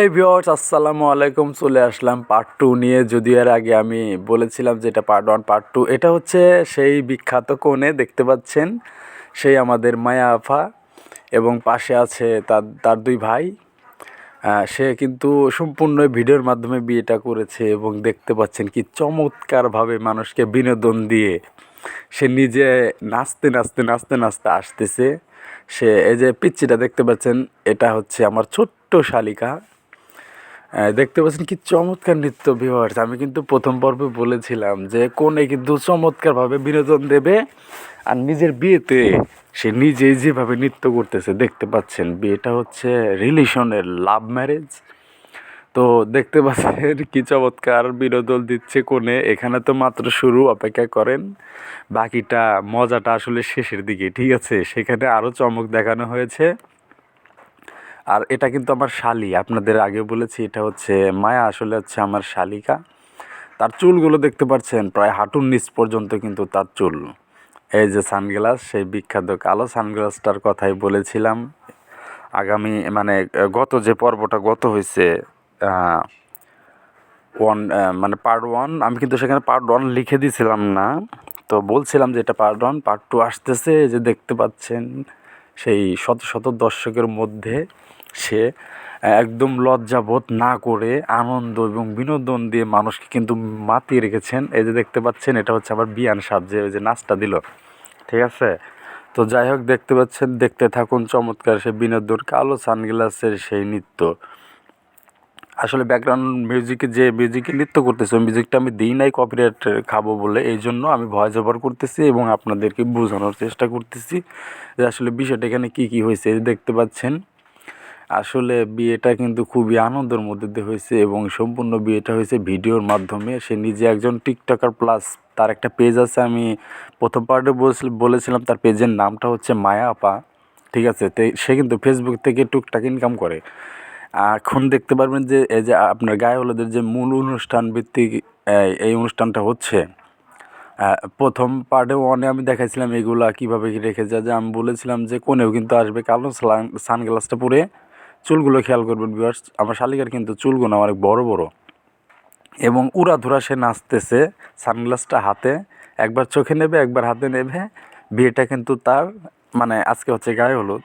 এই ভিওর্স আসসালামু আলাইকুম। চলে আসলাম পার্ট টু নিয়ে। যদিও এর আগে আমি বলেছিলাম যে এটা পার্ট ওয়ান পার্ট টু এটা হচ্ছে সেই বিখ্যাত কোণে দেখতে পাচ্ছেন সেই আমাদের মায়া আফা এবং পাশে আছে তার তার দুই ভাই। সে কিন্তু সম্পূর্ণ ভিডিওর মাধ্যমে বিয়েটা করেছে এবং দেখতে পাচ্ছেন কি চমৎকারভাবে মানুষকে বিনোদন দিয়ে সে নিজে নাচতে নাচতে নাচতে নাচতে আসতেছে। সে এই যে পিচ্চিটা দেখতে পাচ্ছেন, এটা হচ্ছে আমার ছোট্ট শালিকা। দেখতে পাচ্ছেন কি চমৎকার নৃত্য ভিউয়ার্স আমি কিন্তু প্রথম পর্বে বলেছিলাম যে কোনে কিন্তু চমৎকারভাবে বিনোদন দেবে আর নিজের বিয়েতে সে নিজেই যেভাবে নৃত্য করতেছে, দেখতে পাচ্ছেন। বিয়েটা হচ্ছে রিলেশনের লাভ ম্যারেজ তো দেখতে পাচ্ছেন কি চমৎকার বিনোদন দিচ্ছে কোনে এখানে তো মাত্র শুরু, অপেক্ষা করেন। বাকিটা মজাটা আসলে শেষের দিকে, ঠিক আছে? সেখানে আরও চমক দেখানো হয়েছে। আর এটা কিন্তু আমার শালি। আপনাদের আগে বলেছি, এটা হচ্ছে মায়া, আসলে হচ্ছে আমার শালিকা। তার চুলগুলো দেখতে পাচ্ছেন, প্রায় হাঁটুর নিচ পর্যন্ত কিন্তু তার চুল। এই যে সানগ্লাস, সেই বিখ্যাত কালো সানগ্লাসটার কথাই বলেছিলাম। আগামী মানে গত যে পর্বটা গত হয়েছে ওয়ান মানে পার্ট ওয়ান আমি কিন্তু সেখানে পার্ট ওয়ান লিখে দিয়েছিলাম না। তো বলছিলাম যে এটা পার্ট ওয়ান পার্ট টু আসতেছে যে দেখতে পাচ্ছেন, সেই শত শত দর্শকের মধ্যে। সে একদম লজ্জাবোধ না করে আনন্দ এবং বিনোদন দিয়ে মানুষকে কিন্তু মাতিয়ে রেখেছেন। এই যে দেখতে পাচ্ছেন, এটা হচ্ছে আবার বিয়ান সাহ যে ওই যে নাচটা দিল। ঠিক আছে? তো যাই হোক, দেখতে পাচ্ছেন, দেখতে থাকুন, চমৎকার সে বিনোদন, কালো সানগ্লাসের সেই নৃত্য। আসলে ব্যাকগ্রাউন্ড মিউজিকে যে মিউজিকে নৃত্য করতেছে, ওই মিউজিকটা আমি দিই নাই কপিরাইট খাব বলে। এই জন্য আমি ভয়েস ওভার করতেছি এবং আপনাদেরকে বোঝানোর চেষ্টা করতেছি যে আসলে বিষয়টা এখানে কী কী হয়েছে। দেখতে পাচ্ছেন আসলে বিয়েটা কিন্তু খুবই আনন্দের মধ্যে দিয়ে হয়েছে এবং সম্পূর্ণ বিয়েটা হয়েছে ভিডিওর মাধ্যমে। সে নিজে একজন টিকটকার প্লাস তার একটা পেজ আছে, আমি প্রথম পার্টে বলেছিলাম তার পেজের নামটা হচ্ছে মায়া আপা, ঠিক আছে? সে কিন্তু ফেসবুক থেকে টুকটাক ইনকাম করে। এখন দেখতে পারবেন যে, এই যে আপনার গায়ে হলুদের যে মূল অনুষ্ঠান ভিত্তিক, এই অনুষ্ঠানটা হচ্ছে। প্রথম পার্টে ওয়ানে আমি দেখাইছিলাম এগুলা কীভাবে রেখে যায়, যে আমি বলেছিলাম যে কোনেও কিন্তু আসবে কালো সানগ্লাসটা পরে। চুলগুলো খেয়াল করবেন বিয়ার্স আমার শালিকার কিন্তু চুলগুলো অনেক বড় বড়। এবং উড়াধুরা সে নাচতেছে, সানগ্লাসটা হাতে, একবার চোখে নেবে, একবার হাতে নেবে। বিয়েটা কিন্তু তার মানে আজকে হচ্ছে গায়ে হলুদ।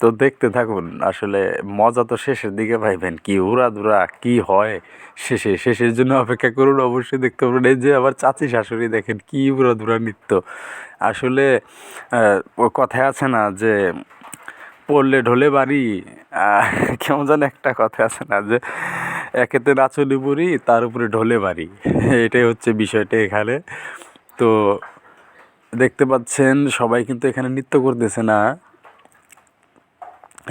তো দেখতে থাকুন, আসলে মজা তো শেষের দিকে পাইবেন কি উড়াধুরা, কি হয় শেষে? শেষের জন্য অপেক্ষা করুন, অবশ্যই দেখতে পারবেন। এই যে আবার চাচি শাশুড়ি দেখেন, কি উড়াধুরা নৃত্য। আসলে কথায় আছে না যে, পড়লে ঢোলে বাড়ি কেমন যেন একটা কথা আছে না যে একেতে নাচনি বুড়ি, তার উপরে ঢোলে বাড়ি। এটাই হচ্ছে বিষয়টা এখানে। তো দেখতে পাচ্ছেন, সবাই কিন্তু এখানে নৃত্য করতেছে না।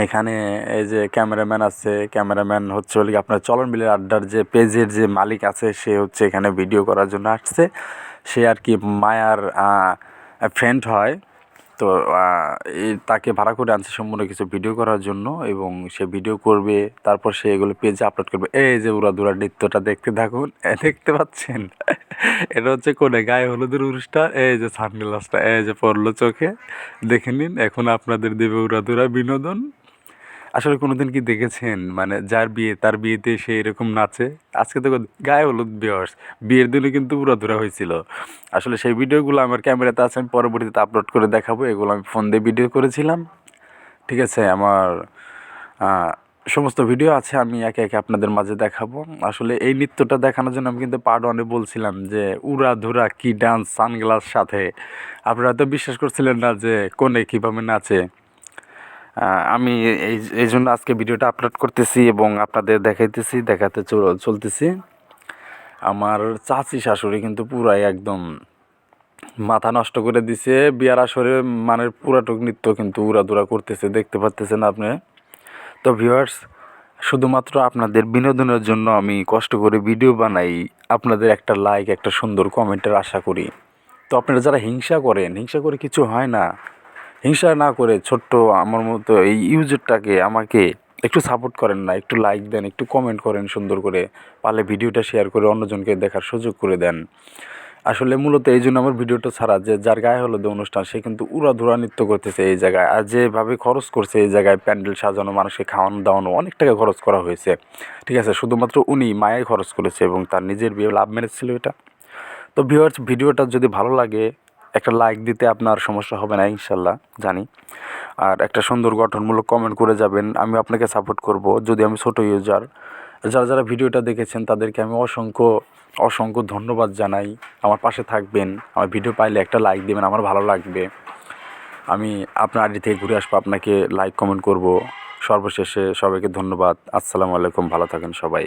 এখানে এই যে ক্যামেরাম্যান আছে, ক্যামেরাম্যান হচ্ছে হলে আপনার চলন বিলের আড্ডার যে পেজের যে মালিক আছে, সে হচ্ছে এখানে ভিডিও করার জন্য আসছে। সে আর কি মায়ার ফ্রেন্ড হয়। তো এই তাকে ভাড়া করে আনছে সম্পূর্ণ কিছু ভিডিও করার জন্য এবং সে ভিডিও করবে, তারপর সে এগুলো পেজে আপলোড করবে। এই যে উড়া দুরা নৃত্যটা দেখতে থাকুন দেখতে পাচ্ছেন? এটা হচ্ছে কোনে গায়ে হলুদের উরুষটা, এই যে সানগ্লাসটা এই যে পড়ল চোখে। দেখে নিন, এখন আপনাদের দেবে উড়া দুরা বিনোদন। আসলে কোনোদিন কি দেখেছেন? মানে যার বিয়ে, তার বিয়েতে সে এরকম নাচে? আজকে তো গায়ে হলুদ বিয়ার্স বিয়ের দিনে কিন্তু উড়াধুরা হয়েছিল। আসলে সেই ভিডিওগুলো আমার ক্যামেরাতে আছে, আমি পরবর্তীতে আপলোড করে দেখাবো। এগুলো আমি ফোন দিয়ে ভিডিও করেছিলাম। ঠিক আছে, আমার সমস্ত ভিডিও আছে, আমি একে একে আপনাদের মাঝে দেখাবো। আসলে এই নৃত্যটা দেখানোর জন্য আমি কিন্তু পার্ট ওয়ানে বলছিলাম যে উড়া ধুরা কি ডান্স সানগ্লাস সাথে। আপনারা তো বিশ্বাস করছিলেন না যে, কোনে কীভাবে নাচে? আমি এই এই জন্য আজকে ভিডিওটা আপলোড করতেছি এবং আপনাদের দেখাইতেছি, দেখাতে চল- চলতেছি। আমার চাচি শাশুড়ি কিন্তু পুরাই একদম মাথা নষ্ট করে দিছে। বিয়ার আসরে মানে পুরাটুক নৃত্য কিন্তু উড়াদুরা করতেছে, দেখতে পাচ্তেছেন আপনি? তো ভিউয়ার্স শুধুমাত্র আপনাদের বিনোদনের জন্য আমি কষ্ট করে ভিডিও বানাই। আপনাদের একটা লাইক একটা সুন্দর কমেন্টের আশা করি। তো আপনারা যারা হিংসা করেন, হিংসা করে কিছু হয় না। হিংসা না করে ছোট্ট আমার মতো এই ইউজারটাকে আমাকে একটু সাপোর্ট করেন না, একটু লাইক দেন, একটু কমেন্ট করেন সুন্দর করে, পারলে ভিডিওটা শেয়ার করে অন্যজনকে দেখার সুযোগ করে দেন। আসলে মূলত এই জন্য আমার ভিডিওটা ছাড়া যে যার গায়ে হলুদ অনুষ্ঠান, সে কিন্তু উড়াধুরা নৃত্য করতেছে এই জায়গায়। আর যেভাবে খরচ করছে এই জায়গায় প্যান্ডেল সাজানো, মানুষকে খাওয়ানো, দাওয়ানো, অনেক টাকা খরচ করা হয়েছে। ঠিক আছে, শুধুমাত্র উনি মায়াই খরচ করেছে এবং তার নিজের বিয়ে লাভ ম্যারেজ ছিল এটা। তো ভিউয়ার্স ভিডিওটা যদি ভালো লাগে একটা লাইক দিতে আপনার সমস্যা হবে না, ইনশাল্লাহ, জানি। আর একটা সুন্দর গঠনমূলক কমেন্ট করে যাবেন, আমি আপনাকে সাপোর্ট করব, যদি আমি ছোট ইউজার যারা যারা ভিডিওটা দেখেছেন, তাদেরকে আমি অসংখ্য অসংখ্য ধন্যবাদ জানাই। আমার পাশে থাকবেন, আমার ভিডিও পাইলে একটা লাইক দেবেন, আমার ভালো লাগবে। আমি আপনার আইডি থেকে ঘুরে আসব, আপনাকে লাইক কমেন্ট করব। সর্বশেষে সবাইকে ধন্যবাদ। আসসালামু আলাইকুম, ভালো থাকেন সবাই।